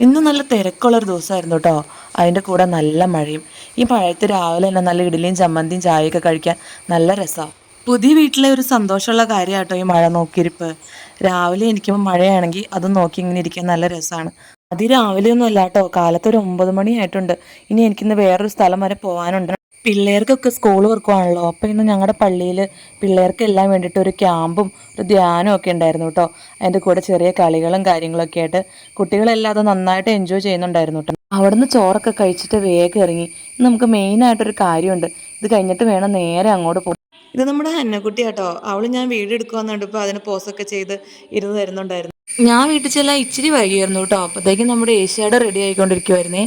ഇന്ന് നല്ല തിരക്കുള്ളൊരു ദിവസമായിരുന്നു കേട്ടോ അതിന്റെ കൂടെ നല്ല മഴയും. ഈ മഴയത്ത് രാവിലെ തന്നെ നല്ല ഇഡലിയും ചമ്മന്തിയും ചായയൊക്കെ കഴിക്കാൻ നല്ല രസമാണ് പുതിയ വീട്ടിലെ ഒരു സന്തോഷമുള്ള കാര്യമാട്ടോ ഈ മഴ നോക്കിയിരിപ്പ്. രാവിലെ എനിക്കുമ്പോൾ മഴയാണെങ്കിൽ അത് നോക്കി ഇങ്ങനെ ഇരിക്കാൻ നല്ല രസമാണ് അതിരാവിലെ ഒന്നും അല്ല കേട്ടോ കാലത്ത് ഒരു ഒമ്പത് മണിയായിട്ടുണ്ട്. ഇനി എനിക്കിന്ന് വേറൊരു സ്ഥലം വരെ പോകാനുണ്ട് പിള്ളേർക്കൊക്കെ സ്കൂൾ വർക്കുവാണല്ലോ അപ്പോൾ ഇന്ന് ഞങ്ങളുടെ പള്ളിയിൽ പിള്ളേർക്കെല്ലാം വേണ്ടിയിട്ട് ഒരു ക്യാമ്പും ഒരു ധ്യാനവും ഒക്കെ ഉണ്ടായിരുന്നു കേട്ടോ അതിന്റെ കൂടെ ചെറിയ കളികളും കാര്യങ്ങളൊക്കെ ആയിട്ട് കുട്ടികളെല്ലാം അത് നന്നായിട്ട് എൻജോയ് ചെയ്യുന്നുണ്ടായിരുന്നു കേട്ടോ അവിടുന്ന് ചോറൊക്കെ കഴിച്ചിട്ട് വേഗം ഇറങ്ങി. നമുക്ക് മെയിനായിട്ടൊരു കാര്യമുണ്ട്. ഇത് കഴിഞ്ഞിട്ട് വേണം നേരെ അങ്ങോട്ട് പോകും ഇത് നമ്മുടെ ഹന്നക്കുട്ടി കേട്ടോ അവൾ ഞാൻ വീഡിയോ എടുക്കുവാന്ന് കണ്ടപ്പോൾ അതിന് പോസൊക്കെ ചെയ്ത് ഇരുന്ന് തരുന്നുണ്ടായിരുന്നു. ഞാൻ വീട്ടിൽ ചെല്ലാൻ ഇച്ചിരി വൈകിയായിരുന്നു കേട്ടോ അപ്പോഴത്തേക്കും നമ്മുടെ ഏഷ്യാഡ് റെഡി ആയിക്കൊണ്ടിരിക്കുവായിരുന്നേ.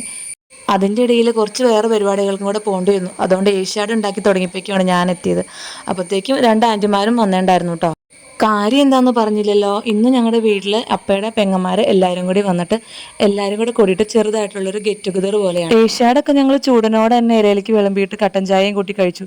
അതിന്റെ ഇടയിൽ കുറച്ച് വേറെ പരിപാടികൾക്കും കൂടെ പോകേണ്ടി വന്നു അതുകൊണ്ട് ഏഷ്യാഡ് ഉണ്ടാക്കി തുടങ്ങിയപ്പോഴേക്കാണ് ഞാൻ എത്തിയത് അപ്പോഴത്തേക്കും രണ്ട് ആന്റിമാരും വന്നിട്ടുണ്ടായിരുന്നു കേട്ടോ കാര്യം എന്താണെന്ന് പറഞ്ഞില്ലല്ലോ. ഇന്ന് ഞങ്ങളുടെ വീട്ടിൽ അപ്പയുടെ പെങ്ങന്മാർ എല്ലാവരും കൂടി വന്നിട്ട് എല്ലാവരും കൂടെ കൂടിയിട്ട് ചെറുതായിട്ടുള്ളൊരു ഗെറ്റ് ടുഗദർ പോലെയാണ്. ഏഷ്യാഡൊക്കെ ഞങ്ങൾ ചൂടനോട് തന്നെ ഇരയിലേക്ക് വിളമ്പിയിട്ട് കട്ടൻ ചായയും കൂട്ടി കഴിച്ചു.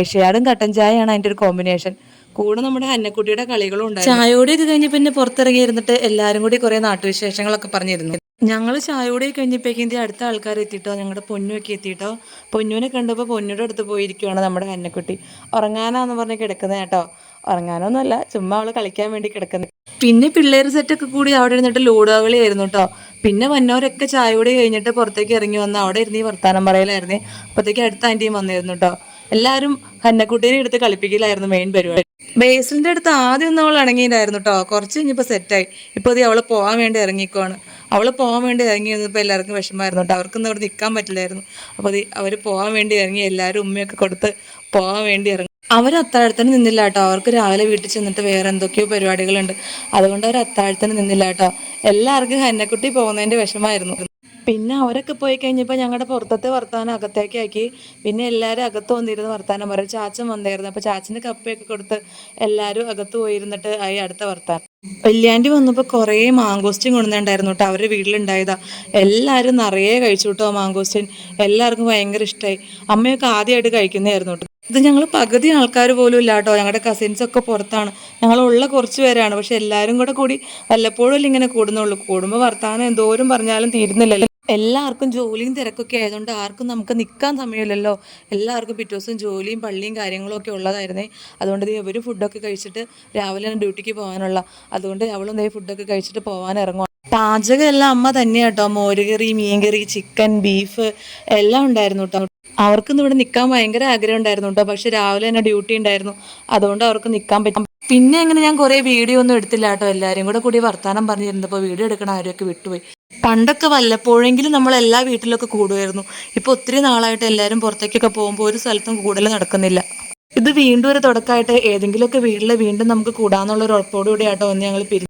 ഏഷ്യാഡും കട്ടൻ ചായയാണ് അതിന്റെ ഒരു കോമ്പിനേഷൻ കൂടെ നമ്മുടെ അന്നക്കുട്ടിയുടെ കളികളും ഉണ്ട് ചായയോടെ ഇത് കഴിഞ്ഞ് പിന്നെ പുറത്തിറങ്ങിയിരുന്നിട്ട് എല്ലാവരും കൂടി കുറേ നാട്ടുവിശേഷങ്ങളൊക്കെ പറഞ്ഞിരുന്നു. ഞങ്ങൾ ചായയോടെ കഴിഞ്ഞപ്പോഴേക്കും അടുത്ത ആൾക്കാർ എത്തിയിട്ടോ ഞങ്ങളുടെ പൊന്നുമൊക്കെ എത്തിയിട്ടോ പൊന്നുവിനെ കണ്ടപ്പോൾ പൊന്നുയുടെ അടുത്ത് പോയിരിക്കുവാണ് നമ്മുടെ കന്നക്കുട്ടി. ഉറങ്ങാനാന്ന് പറഞ്ഞ് കിടക്കുന്നത് കേട്ടോ. ഉറങ്ങാനൊന്നുമല്ല ചുമ്മാ അവൾ കളിക്കാൻ വേണ്ടി കിടക്കുന്നത് പിന്നെ പിള്ളേർ സെറ്റൊക്കെ കൂടി അവിടെ ഇരുന്നിട്ട് ലൂഡോ കളിയായിരുന്നു കേട്ടോ. പിന്നെ വന്നവരൊക്കെ ചായ കൂടി കഴിഞ്ഞിട്ട് പുറത്തേക്ക് ഇറങ്ങി വന്ന് അവിടെ ഇരുന്ന് ഈ വർത്താനം പറയലായിരുന്നേ. അപ്പോഴത്തേക്ക് അടുത്ത ആന്റിയും വന്നിരുന്നു കേട്ടോ. എല്ലാവരും ഹന്നക്കുട്ടീനെ എടുത്ത് കളിപ്പിക്കലായിരുന്നു മെയിൻ പരിപാടി. ബേസിലിന്റെ അടുത്ത് ആദ്യം ഒന്നും അവൾ ഇറങ്ങിയിട്ടായിരുന്നു കേട്ടോ കുറച്ച് കഴിഞ്ഞപ്പോൾ സെറ്റായി ഇപ്പോൾ ഇത് അവൾ പോകാൻ വേണ്ടി ഇറങ്ങിക്കോണ്. അവൾ പോകാൻ വേണ്ടി ഇറങ്ങി വന്നപ്പോൾ എല്ലാവർക്കും വിഷമമായിരുന്നു കേട്ടോ അവർക്കൊന്നും അവിടെ നിൽക്കാൻ പറ്റില്ലായിരുന്നു. അപ്പോൾ അവർ പോകാൻ വേണ്ടി ഇറങ്ങി. എല്ലാവരും ഉമ്മയൊക്കെ കൊടുത്ത് പോകാൻ വേണ്ടി ഇറങ്ങി. അവർ അത്താഴത്തിന് നിന്നില്ല കേട്ടോ അവർക്ക് രാവിലെ വീട്ടിൽ ചെന്നിട്ട് വേറെ എന്തൊക്കെയോ പരിപാടികളുണ്ട്. അതുകൊണ്ട് അവർ അത്താഴത്തിന് നിന്നില്ല കേട്ടോ എല്ലാവർക്കും ഹന്നക്കുട്ടി പോകുന്നതിന്റെ വിഷമമായിരുന്നു. പിന്നെ അവരൊക്കെ പോയി കഴിഞ്ഞപ്പോൾ ഞങ്ങളുടെ പുറത്തത്തെ വർത്താനം അകത്തേക്ക് ആക്കി. പിന്നെ എല്ലാവരും അകത്ത് വന്നിരുന്ന് വർത്താനം പറയും. ചാച്ചൻ വന്നായിരുന്നു. അപ്പോൾ ചാച്ചന് കപ്പയൊക്കെ കൊടുത്ത് എല്ലാവരും അകത്ത് പോയിരുന്നിട്ട് ആയി അടുത്ത വർത്താനം. വല്യാണ്ടി വന്നപ്പോൾ കുറേ മാങ്കോസ്റ്റിൻ കൊണ്ടുവന്നിട്ടുണ്ടായിരുന്നു കേട്ടോ അവരുടെ വീട്ടിലുണ്ടായതാ. എല്ലാവരും നിറയെ കഴിച്ചു കേട്ടോ മാങ്കോസ്റ്റിൻ. എല്ലാവർക്കും ഭയങ്കര ഇഷ്ടമായി അമ്മയൊക്കെ ആദ്യമായിട്ട് കഴിക്കുന്നതായിരുന്നു കേട്ടോ ഇത് ഞങ്ങൾ പകുതി ആൾക്കാർ പോലും ഇല്ല കേട്ടോ ഞങ്ങളുടെ കസിൻസ് ഒക്കെ പുറത്താണ്. ഞങ്ങളുള്ള കുറച്ച് പേരാണ്. പക്ഷെ എല്ലാവരും കൂടെ കൂടി വല്ലപ്പോഴും ഇങ്ങനെ കൂടുന്നുള്ളൂ. കൂടുമ്പോൾ വർത്താനം എന്തോരം പറഞ്ഞാലും തീരുന്നില്ലല്ലോ. എല്ലാവർക്കും ജോലിയും തിരക്കൊക്കെ ആയതുകൊണ്ട് ആർക്കും നമുക്ക് നിൽക്കാൻ സമയമില്ലല്ലോ. എല്ലാവർക്കും പിറ്റേ ദിവസം ജോലിയും പള്ളിയും കാര്യങ്ങളും ഒക്കെ ഉള്ളതായിരുന്നേ. അതുകൊണ്ട് ദേ ഇവർ ഫുഡൊക്കെ കഴിച്ചിട്ട് രാവിലെ ഡ്യൂട്ടിക്ക് പോകാനുള്ള. അതുകൊണ്ട് അവളും ദേ ഫുഡൊക്കെ കഴിച്ചിട്ട് പോകാൻ ഇറങ്ങും പാചകം എല്ലാം അമ്മ തന്നെയാണ് കേട്ടോ. മോരുകറി മീൻകറി ചിക്കൻ ബീഫ് എല്ലാം ഉണ്ടായിരുന്നു കേട്ടോ. അവർക്കൊന്നും ഇവിടെ നിൽക്കാൻ ഭയങ്കര ആഗ്രഹം ഉണ്ടായിരുന്നു കേട്ടോ. പക്ഷെ രാവിലെ തന്നെ ഡ്യൂട്ടി ഉണ്ടായിരുന്നു. അതുകൊണ്ട് അവർക്ക് നിൽക്കാൻ പറ്റും. പിന്നെ എങ്ങനെ ഞാൻ കുറേ വീഡിയോ ഒന്നും എടുത്തില്ല കേട്ടോ. എല്ലാവരും കൂടെ കൂടി വർത്താനം പറഞ്ഞിരുന്നപ്പോൾ വീഡിയോ എടുക്കണ ആരെയൊക്കെ വിട്ടുപോയി. പണ്ടൊക്കെ വല്ലപ്പോഴെങ്കിലും നമ്മൾ എല്ലാ വീട്ടിലൊക്കെ കൂടുമായിരുന്നു. ഇപ്പോൾ ഒത്തിരി നാളായിട്ട് എല്ലാവരും പുറത്തേക്കൊക്കെ പോകുമ്പോൾ ഒരു സ്ഥലത്തും കൂടുതൽ നടക്കുന്നില്ല. ഇത് വീണ്ടും ഒരു തുടക്കമായിട്ട് ഏതെങ്കിലുമൊക്കെ വീട്ടിൽ വീണ്ടും നമുക്ക് കൂടാന്നുള്ള ഒരു ഉറപ്പോടുകൂടി ആട്ടോ ഒന്ന് ഞങ്ങൾ പിരി